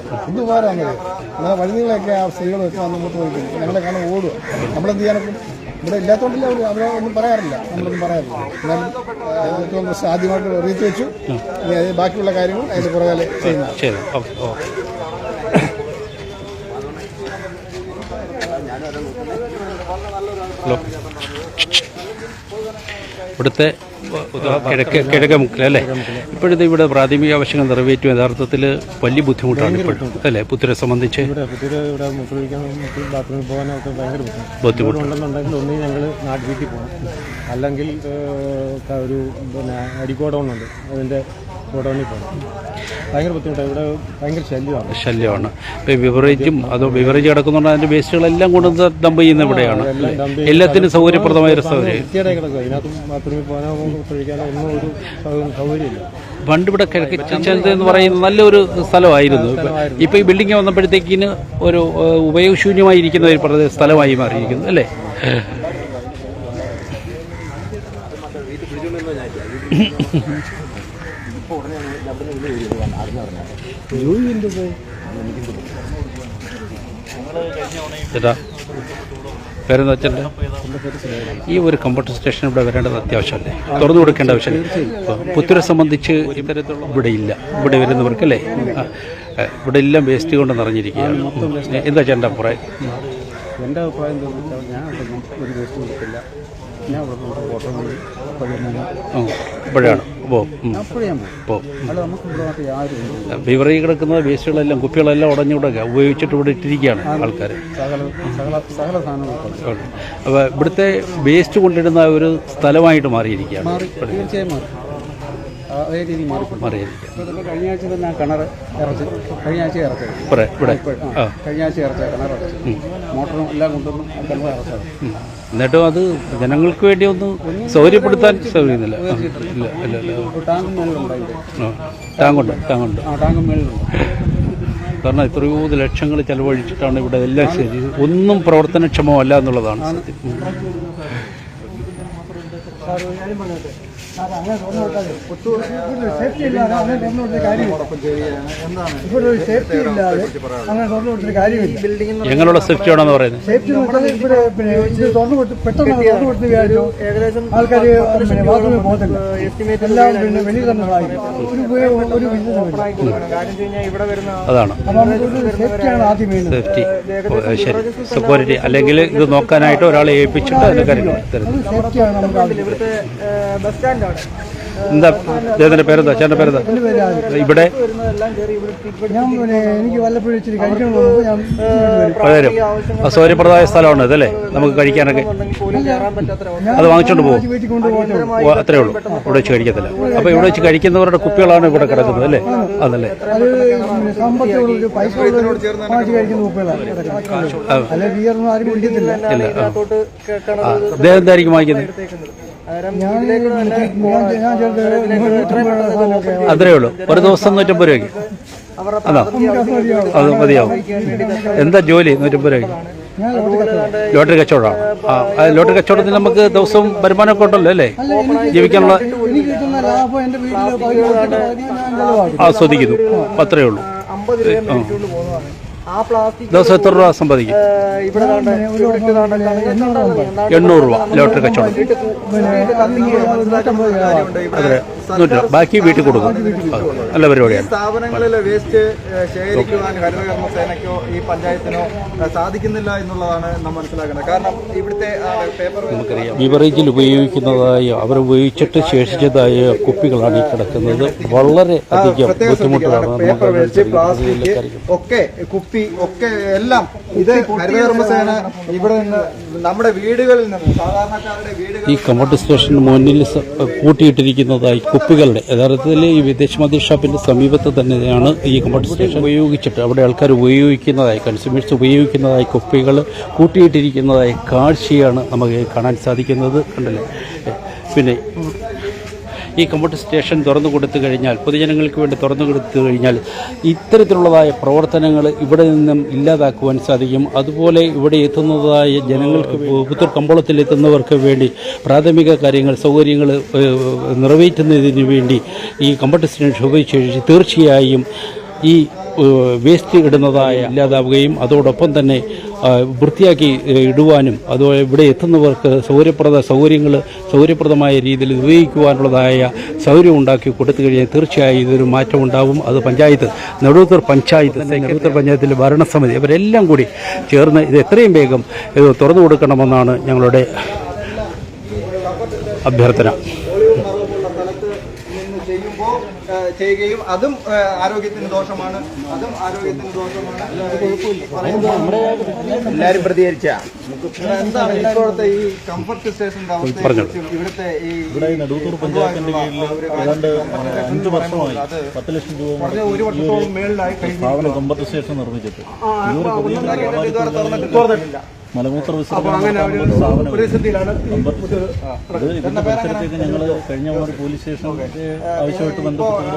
ആ സ്ത്രീകൾ വെച്ച് വന്ന് മൂത്രം ഒഴിക്കും. ഞങ്ങളെ കാണാൻ ഓടുക. നമ്മളെന്ത് ചെയ്യാനൊക്കെ ഇവിടെ ഇല്ലാത്തതുകൊണ്ടില്ല അവർ അവരെ ഒന്നും പറയാറില്ല. നമ്മളൊന്നും പറയാറില്ല. എന്നാലും ഏറ്റവും ആദ്യമായിട്ട് റീച്ച് വെച്ചു. ബാക്കിയുള്ള കാര്യങ്ങൾ അതിന് പുറകെ ചെയ്യുന്നു ശരി. Okay okay. ഇവിടുത്തെ കിഴക്ക് കിഴക്ക് മുക്കിലെ അല്ലേ? ഇപ്പോഴത്തെ ഇവിടെ പ്രാഥമിക ആവശ്യങ്ങൾ നിറവേറ്റും യഥാർത്ഥത്തിൽ വലിയ ബുദ്ധിമുട്ടാണ് ഇപ്പോഴും അല്ലേ? പുത്തിരെ സംബന്ധിച്ച്. ഇവിടെ കുട്ടിയുടെ ഇവിടെ മൂത്രമൊഴിക്കാൻ ബാത്റൂമിൽ പോകാനൊക്കെ ഭയങ്കര ബുദ്ധിമുട്ട്. ബുദ്ധിമുട്ട് ഉണ്ടെന്നുണ്ടെങ്കിൽ ഒന്നീ ഞങ്ങൾ നാട്ടിലേക്ക് പോകണം. അല്ലെങ്കിൽ ഒരു പിന്നെ അടിക്കോടമുണ്ട് അതിന്റെ ഗോഡൗണിൽ പോകണം ഭയങ്കര ബുദ്ധിമുട്ടാണ് ഇവിടെ ഭയങ്കര ശല്യമാണ് ശല്യമാണ് ഇപ്പോൾ ബിവറേജും അതോ ബിവറേജ് കിടക്കുന്നുണ്ട് അതിന്റെ വേസ്റ്റുകളെല്ലാം കൊണ്ടുവന്ന് ഡംപ് ചെയ്യുന്ന ഇവിടെയാണ് എല്ലാത്തിനും സൗകര്യപ്രദമായ ഒരു സൗകര്യം വൃത്തിയുടെ കിടക്കുക അതിനകത്ത് ബാത്റൂമിൽ പോകാനോ മൂത്രമൊഴിക്കാനോ ഒന്നും ഒരു സൗകര്യമില്ല. പണ്ട് ഇവിടെ കിഴക്ക് ചന്ത എന്ന് പറയുന്ന നല്ലൊരു സ്ഥലമായിരുന്നു. ഇപ്പൊ- ഇപ്പൊ ഈ ബിൽഡിംഗ് വന്നപ്പോഴത്തേക്കിന് ഒരു ഉപയോഗശൂന്യമായിരിക്കുന്ന ഒരു പ്രദേശ സ്ഥലമായി മാറിയിരിക്കുന്നു അല്ലേ? ചേട്ടാ പേരെന്താ വെച്ചാൽ ഈ ഒരു കമ്പ്യൂട്ടർ സ്റ്റേഷൻ ഇവിടെ വരേണ്ടത് അത്യാവശ്യമല്ലേ? തുറന്നു കൊടുക്കേണ്ട ആവശ്യമല്ലേ. പുത്തൂരെ സംബന്ധിച്ച് ഇത്തരത്തിലുള്ള ഇവിടെ ഇല്ല. ഇവിടെ വരുന്നവർക്ക് അല്ലേ? ഇവിടെ എല്ലാം വേസ്റ്റ് കൊണ്ട് നിറഞ്ഞിരിക്കുകയാണ് എന്താ ചേട്ടന്റെ അഭിപ്രായം? എന്റെ അഭിപ്രായം എന്താണെന്ന് വെച്ചാൽ ഞാൻ ഒരു വേസ്റ്റ് കൊടുക്കില്ല. ഞാൻ അവിടെ നിന്ന് ഫോട്ടോ വിവറി കിടക്കുന്ന വേസ്റ്റുകളെല്ലാം കുപ്പികളെല്ലാം ഉടഞ്ഞുകൂടെ ഉപയോഗിച്ചിട്ട് ഇവിടെ ഇട്ടിരിക്കുകയാണ് ആൾക്കാർ അപ്പോൾ ഇവിടുത്തെ വേസ്റ്റ് കൊണ്ടിടുന്ന ഒരു സ്ഥലമായിട്ട് മാറിയിരിക്കുകയാണ്. മാറിയിരിക്കുക കഴിഞ്ഞ ആഴ്ച തന്നെ കിണർ ഇറച്ചി കഴിഞ്ഞ ആഴ്ച ഇറച്ചത്. ഇവിടെ ഇവിടെ. ആ കഴിഞ്ഞ ആഴ്ച ഇറച്ച കിണർ മോട്ടറും എല്ലാം കൊണ്ടുവന്നും ഇറച്ചു കിണർ ഇറച്ചത് ഉം. എന്നിട്ടും അത് ജനങ്ങൾക്ക് വേണ്ടി ഒന്ന് സൗകര്യപ്പെടുത്താൻ ശ്രമിക്കുന്നില്ല. ഇല്ല ഇല്ല ഇല്ല. ടാങ്കുണ്ട് ടാങ്കുണ്ട്. കാരണം എത്രയോ ലക്ഷങ്ങൾ ചെലവഴിച്ചിട്ടാണ് ഇവിടെ എല്ലാം ശരി. ഒന്നും പ്രവർത്തനക്ഷമമല്ല എന്നുള്ളതാണ് സത്യം. ഉം. സേഫ്റ്റി സേഫ്റ്റിയാണെന്ന് പറയുന്നത്? സേഫ്റ്റി പെട്ടെന്ന് ഒരു ഒരു അതാണ് സേഫ്റ്റി സെക്യൂരിറ്റി അല്ലെങ്കിൽ ഇത് നോക്കാനായിട്ട് ഒരാളെ ഏൽപ്പിച്ചിട്ട് അതിന് കാര്യങ്ങൾ തരുന്നു. സ്റ്റാൻഡ് ബസ് സ്റ്റാൻഡാണ് എന്താ? അദ്ദേഹത്തിന്റെ പേരെന്താ? ചേട്ടന്റെ പേരെന്താ? ഇവിടെ? പലരും. അസൗകര്യപ്രദമായ സ്ഥലമാണ് ഇതല്ലേ നമുക്ക് കഴിക്കാനൊക്കെ. അത് വാങ്ങിച്ചോണ്ട് പോകും അത്രേ ഉള്ളൂ. ഇവിടെ വെച്ച് കഴിക്കത്തില്ല. അപ്പൊ ഇവിടെ വെച്ച് കഴിക്കുന്നവരുടെ കുപ്പികളാണ് ഇവിടെ കിടക്കുന്നത് അല്ലേ? അതല്ലേ? ഇല്ല. അദ്ദേഹം എന്തായിരിക്കും വാങ്ങിക്കുന്നത്? അത്രേ ഉള്ളൂ. ഒരു ദിവസം നൂറ്റമ്പത് രൂപയ്ക്ക്. അതാ. അത് മതിയാവും. എന്താ ജോലി നൂറ്റമ്പത് രൂപയ്ക്ക്? ലോട്ടറി കച്ചവടം. കച്ചവടമാണ് ആ ലോട്ടറി കച്ചവടത്തിൽ നമുക്ക് ദിവസവും വരുമാനമൊക്കെ ഉണ്ടല്ലോ അല്ലേ? ജീവിക്കാനുള്ള ആസ്വദിക്കുന്നു. അത്രയേ ഉള്ളൂ. ആ പ്ലാസ്റ്റിക് ദിവസം എത്ര രൂപ സമ്പാദിക്കും? ഇവിടെ എണ്ണൂറ് രൂപ. ലോട്ടറി കച്ചവടം. നൂറ്റി ബാക്കി വീട്ടിൽ കൊടുക്കും. നല്ല പരിപാടിയാണ്. സ്ഥാപനങ്ങളിലെ വേസ്റ്റ് ശേഖരിക്കുവാൻ ഹരിതകർമ്മ സേനയ്ക്കോ ഈ പഞ്ചായത്തിനോ സാധിക്കുന്നില്ല എന്നുള്ളതാണ് നാം മനസ്സിലാക്കുന്നത് കാരണം ഇവിടുത്തെ പേപ്പർ ബിവറേജിൽ ഉപയോഗിക്കുന്നതായ അവർ ഉപയോഗിച്ചിട്ട് ശേഷിച്ചതായ കുപ്പികളാണ് ഈ കിടക്കുന്നത്. വളരെ അധികം ബുദ്ധിമുട്ടാണ് പേപ്പർ വേസ്റ്റ് പ്ലാസ്റ്റിക് ഒക്കെ കുപ്പി ഒക്കെ എല്ലാം ഇത് ഹരിതകർമ്മ സേന ഇവിടെ നിന്ന് നമ്മുടെ വീടുകളിൽ നിന്ന് സാധാരണക്കാരുടെ വീടുകളിൽ ഈ കമ്മോട്ട് സ്റ്റേഷന് മുന്നിൽ കൂട്ടിയിട്ടിരിക്കുന്നതായി കുപ്പികളുടെ യഥാർത്ഥത്തിൽ ഈ വിദേശ മദ്യ ഷോപ്പിന്റെ സമീപത്ത് തന്നെയാണ് ഈ കമ്പോട്ട് സ്റ്റേഷൻ ഉപയോഗിച്ചിട്ട് അവിടെ ആൾക്കാർ ഉപയോഗിക്കുന്നതായി കൺസ്യൂമേഴ്സ് ഉപയോഗിക്കുന്നതായി കുപ്പികൾ കൂട്ടിയിട്ടിരിക്കുന്നതായി കാഴ്ചയാണ് നമുക്ക് കാണാൻ സാധിക്കുന്നത്. കണ്ടല്ലേ? പിന്നെ ഈ കമ്പ്യൂട്ടർ സ്റ്റേഷൻ തുറന്നു കൊടുത്തു കഴിഞ്ഞാൽ പൊതുജനങ്ങൾക്ക് വേണ്ടി തുറന്നു കൊടുത്തു കഴിഞ്ഞാൽ ഇത്തരത്തിലുള്ളതായ പ്രവർത്തനങ്ങൾ ഇവിടെ നിന്നും ഇല്ലാതാക്കുവാൻ സാധിക്കും. അതുപോലെ ഇവിടെ എത്തുന്നതായ ജനങ്ങൾക്ക് പുത്തൂർ കമ്പോളത്തിൽ എത്തുന്നവർക്ക് വേണ്ടി പ്രാഥമിക കാര്യങ്ങൾ സൗകര്യങ്ങൾ നിറവേറ്റുന്നതിന് വേണ്ടി ഈ കമ്പ്യൂട്ടർ സ്റ്റേഷൻ ഉപയോഗിച്ച് തീർച്ചയായും ഈ വേസ്റ്റ് ഇടുന്നതായ ഇല്ലാതാവുകയും അതോടൊപ്പം തന്നെ വൃത്തിയാക്കി ഇടുവാനും അതുപോലെ ഇവിടെ എത്തുന്നവർക്ക് സൗകര്യപ്രദ സൗകര്യങ്ങൾ സൗകര്യപ്രദമായ രീതിയിൽ ഉപയോഗിക്കുവാനുള്ളതായ സൗകര്യം ഉണ്ടാക്കി കൊടുത്തു കഴിഞ്ഞാൽ തീർച്ചയായും ഇതൊരു മാറ്റം ഉണ്ടാവും. അത് പഞ്ചായത്ത് നെടുവത്തൂർ പഞ്ചായത്ത് നെടുവത്തൂർ പഞ്ചായത്തിലെ ഭരണസമിതി അവരെല്ലാം കൂടി ചേർന്ന് ഇത് എത്രയും വേഗം ഇത് തുറന്നു കൊടുക്കണമെന്നാണ് ഞങ്ങളുടെ അഭ്യർത്ഥന. സ്ഥലത്ത് നിന്ന് ചെയ്യുമ്പോൾ ചെയ്യുകയും അതും ആരോഗ്യത്തിന് ദോഷമാണ്. അതും ആരോഗ്യത്തിന് ദോഷമാണ്. എല്ലാവരും പ്രതികരിച്ച? എന്താണ് ഇപ്പോഴത്തെ ഈ കംഫർട്ട് സ്റ്റേഷന്റെ അവസ്ഥ ഇവിടുത്തെ ഈ പഞ്ചായത്തിന്റെ കീഴിൽ ഏതാണ്ട് അഞ്ച് വർഷമായി പത്ത് ലക്ഷം രൂപ ഒരു വർഷത്തോളം മേളിലായി കഴിഞ്ഞു സ്ഥാപനം കമ്പത്ത് സ്റ്റേഷൻ നിർമ്മിച്ചിട്ട്. ഇതുവരെ തുറന്നിട്ടില്ല. മലമൂത്ര വിസർജന സ്ഥാപനം പ്രതിസന്ധിയിലാണ് കമ്പത്ത് ഇത് ഇതിന്റെ പരിസരത്തേക്ക് ഞങ്ങൾ കഴിഞ്ഞ ഒരു പോലീസ് സ്റ്റേഷൻ ആവശ്യമായിട്ട് ബന്ധപ്പെട്ട്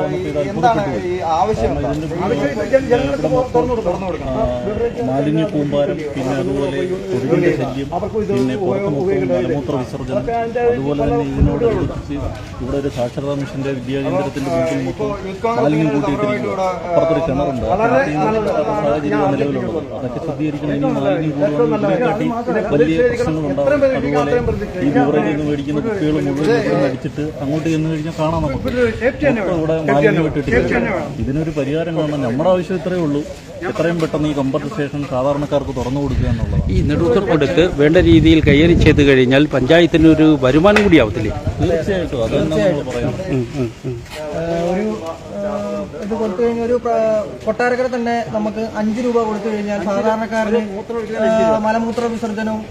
മാലിന്യ കൂമ്പാരം പിന്നെ അതുപോലെ കൊതുകിന്റെ ശല്യം പിന്നെ പുറത്തു നോക്കുന്ന മലമൂത്ര വിസർജനം അതുപോലെ തന്നെ ഇതിനോട് ഇവിടെ ഒരു സാക്ഷരതാ മിഷന്റെ വിദ്യാകേന്ദ്രത്തിന്റെ വീട്ടിൽ മൊത്തം മാലിന്യം കൂട്ടിയിട്ടിരിക്കുക അപ്പുറത്തൊരു കിണറുണ്ട്. സാഹചര്യം നിലവിലുള്ളത് അതൊക്കെ ശുദ്ധീകരിക്കണം. ഇനി മാലിന്യം കൂടുവാണെങ്കിൽ ഇതിനെക്കാട്ടി വലിയ പ്രശ്നങ്ങളുണ്ടാവും. അതുപോലെ ഈ ബിവറേജിൽ നിന്ന് മേടിക്കുന്ന കുപ്പികൾ മുഴുവൻ അടിച്ചിട്ട് അങ്ങോട്ട് ചെന്ന് കഴിഞ്ഞാൽ കാണാം നമുക്ക്. ഇവിടെ മാലിന്യം ഇട്ടിട്ടില്ല ഇതിനൊരു പരിഹാരം കാണണം. നമ്മുടെ ആവശ്യം ഇത്രയേ ഉള്ളൂ. എത്രയും പെട്ടെന്ന് ഈ കമ്പർട്ട് സ്റ്റേഷൻ സാധാരണക്കാർക്ക് തുറന്നു കൊടുക്കുക എന്നുള്ളത് ഈ നെടുത്തർ കൊടുത്ത് വേണ്ട രീതിയിൽ കൈകാര്യം ചെയ്ത് കഴിഞ്ഞാൽ പഞ്ചായത്തിന് ഒരു വരുമാനം കൂടി ആവത്തില്ലേ? തീർച്ചയായിട്ടും. അത് തന്നെ നമ്മൾ പറയുന്നത്? ഇത് കൊടുത്തു കഴിഞ്ഞാൽ ഒരു കൊട്ടാരക്കര തന്നെ നമുക്ക് അഞ്ച് രൂപ കൊടുത്തു കഴിഞ്ഞാൽ സാധാരണക്കാരന് മലമൂത്ര വിസർജനവും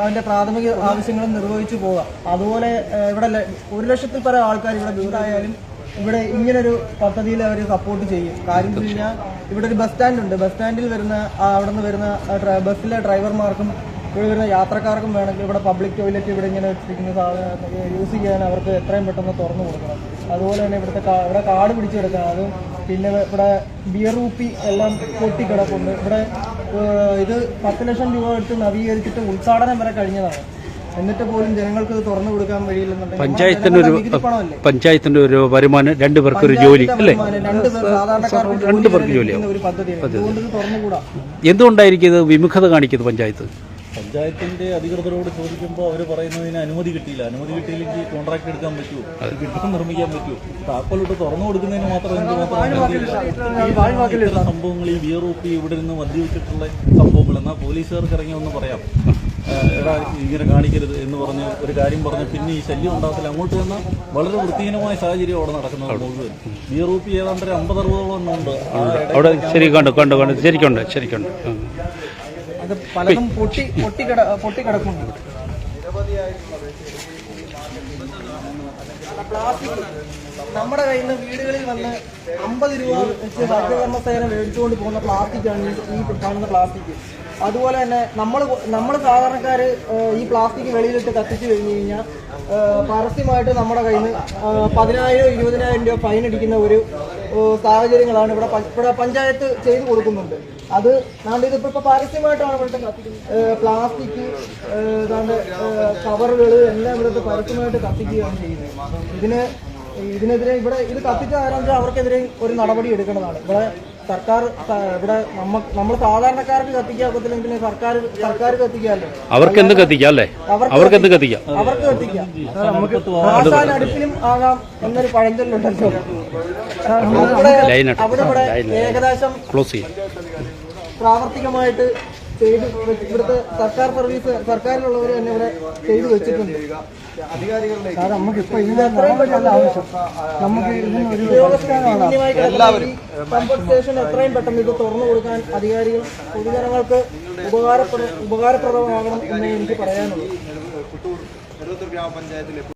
അവന്റെ പ്രാഥമിക ആവശ്യങ്ങളും നിർവഹിച്ചു പോകാം. അതുപോലെ ഇവിടെ ഒരു ലക്ഷത്തിൽ പല ആൾക്കാർ ഇവിടെ ദൂരായാലും ഇവിടെ ഇങ്ങനൊരു പദ്ധതിയിൽ അവർ സപ്പോർട്ട് ചെയ്യും. കാര്യം എന്ന് കഴിഞ്ഞാൽ ഇവിടെ ഒരു ബസ് സ്റ്റാൻഡ് ഉണ്ട്. ബസ് സ്റ്റാൻഡിൽ വരുന്ന അവിടെ നിന്ന് വരുന്ന ബസ്സിലെ ഡ്രൈവർമാർക്കും ഇവിടെ വരുന്ന യാത്രക്കാർക്കും വേണമെങ്കിൽ ഇവിടെ പബ്ലിക് ടോയ്ലറ്റ് ഇവിടെ ഇങ്ങനെ വെച്ചിരിക്കുന്ന യൂസ് ചെയ്യാൻ അവർക്ക് എത്രയും പെട്ടെന്ന് തുറന്നു കൊടുക്കണം. അതുപോലെ തന്നെ ഇവിടുത്തെ ഇവിടെ കാട് പിടിച്ചു കിടക്കുന്നത് അതും പിന്നെ ഇവിടെ ബിയർ ഊപ്പി എല്ലാം പൊട്ടി കിടപ്പുണ്ട് ഇവിടെ ഇത് പത്ത് ലക്ഷം രൂപ എടുത്ത് നവീകരിച്ചിട്ട് ഉദ്ഘാടനം വരെ കഴിഞ്ഞതാണ്. എന്നിട്ട് പോലും ജനങ്ങൾക്ക് ഇത് തുറന്നു കൊടുക്കാൻ വഴിയില്ലെന്നുണ്ടെങ്കിൽ പഞ്ചായത്തിന്റെ ഒരു പഞ്ചായത്തിന്റെ ഒരു വരുമാനം രണ്ടു പേർക്ക് ഒരു ജോലി അല്ലേ? രണ്ട് പേർക്ക് ജോലിയാണ് ജോലിയാവും. പദ്ധതിയാണ്. അതുകൊണ്ട് ഇത് തുറന്നുകൂടാ. എന്തുകൊണ്ടായിരിക്കും ഇത് വിമുഖത കാണിക്കുന്നത് പഞ്ചായത്ത്? പഞ്ചായത്തിന്റെ അധികൃതരോട് ചോദിക്കുമ്പോൾ അവർ പറയുന്നതിന് അനുമതി കിട്ടിയില്ല. അനുമതി കിട്ടിയില്ലെങ്കിൽ കോൺട്രാക്ട് എടുക്കാൻ പറ്റുമോ കെട്ടിടം നിർമ്മിക്കാൻ പറ്റുമോ താക്കോലിട്ട് തുറന്നു കൊടുക്കുന്നതിന് മാത്രം എന്ത് മാത്രം സംഭവങ്ങൾ ഈ വിയറൂപ്പി ഇവിടെ നിന്ന് മദ്യവെച്ചിട്ടുള്ള സംഭവങ്ങൾ. എന്നാൽ പോലീസുകാർക്ക് ഇറങ്ങി ഒന്ന് പറയാം. എടാ ഇങ്ങനെ കാണിക്കരുത് എന്ന് പറഞ്ഞ് ഒരു കാര്യം പറഞ്ഞ് പിന്നെ ഈ ശല്യം ഉണ്ടാകത്തില്ല. അങ്ങോട്ട് വന്ന വളരെ വൃത്തിഹീനമായ സാഹചര്യം അവിടെ നടക്കുന്നത് മുഴുവൻ. വിയറൂപ്പി ഏതാണ്ട് ഒരു അമ്പത് അറുപതോളം എണ്ണം ഉണ്ട് ശരി കണ്ടു കണ്ടു കണ്ടു. ശരിക്കുണ്ട് ശരിക്കുണ്ട്. അത് പലതും പൊട്ടി പൊട്ടി കിട പൊട്ടിക്കിടക്കുന്നുണ്ട് പ്ലാസ്റ്റിക് നമ്മുടെ കയ്യിൽ നിന്ന് വീടുകളിൽ വന്ന് അമ്പത് രൂപ വെച്ച് ഹരിതകർമ്മ സേന മേടിച്ചുകൊണ്ട് പോകുന്ന പ്ലാസ്റ്റിക് ആണ് ഈ കാണുന്ന പ്ലാസ്റ്റിക് അതുപോലെ തന്നെ നമ്മൾ നമ്മൾ സാധാരണക്കാർ ഈ പ്ലാസ്റ്റിക് വെളിയിലിട്ട് കത്തിച്ചു കഴിഞ്ഞു കഴിഞ്ഞാൽ പരസ്യമായിട്ട് നമ്മുടെ കയ്യിൽ നിന്ന് പതിനായിരം ഇരുപതിനായിരം രൂപ ഫൈൻ അടിക്കുന്ന ഒരു സാഹചര്യങ്ങളാണ് ഇവിടെ ഇവിടെ പഞ്ചായത്ത് ചെയ്തു കൊടുക്കുന്നുണ്ട്. അത് നാണ്ട് ഇതിപ്പോൾ ഇപ്പൊ പരസ്യമായിട്ടാണ് ഇവിടുത്തെ പ്ലാസ്റ്റിക് ഏതാണ്ട് കവറുകൾ എല്ലാം ഇവിടുത്തെ പരസ്യമായിട്ട് കത്തിക്കുകയാണ് ചെയ്യുന്നത്. ഇതിന് ഇതിനെതിരെ ഇവിടെ ഇത് കത്തിച്ച ആരാണെന്ന് അവർക്കെതിരെ ഒരു നടപടി എടുക്കേണ്ടതാണ്. ഇവിടെ സർക്കാർ ഇവിടെ നമ്മ നമ്മൾ സാധാരണക്കാർക്ക് കത്തിക്കാൻ ഒക്കത്തില്ലെങ്കിൽ പിന്നെ സർക്കാർ സർക്കാർ കത്തിക്കാമല്ലോ. അവർക്ക് എന്ത് കത്തിക്കാം അല്ലേ? അവർക്ക് എന്ത് കത്തിക്കാം. അവർക്ക് കത്തിക്കാം. ആശാൻ അടുപ്പിലും ആകാം എന്നൊരു പഴഞ്ചൊല്ലുണ്ടല്ലോ. അവിടെ ഇവിടെ ഏകദേശം ക്ലോസ് ചെയ്യും. പ്രാവർത്തികമായിട്ട് ചെയ്ത് ഇവിടുത്തെ സർക്കാർ സർവീസ് സർക്കാരിലുള്ളവർ തന്നെ ഇവിടെ ചെയ്തു വെച്ചിട്ടുണ്ട്. നമുക്ക് ഇപ്പൊ ആവശ്യം. നമുക്ക് എല്ലാവരും കമ്പൻസേഷൻ എത്രയും പെട്ടെന്ന് ഇത് തുറന്നു കൊടുക്കാൻ അധികാരികൾ പൊതുജനങ്ങൾക്ക് ഉപകാരപ്രദ ഉപകാരപ്രദമാകണം എന്നേ എനിക്ക് പറയാനുള്ളൂ. കുട്ടൂർ ഗ്രാമപഞ്ചായത്തിലെ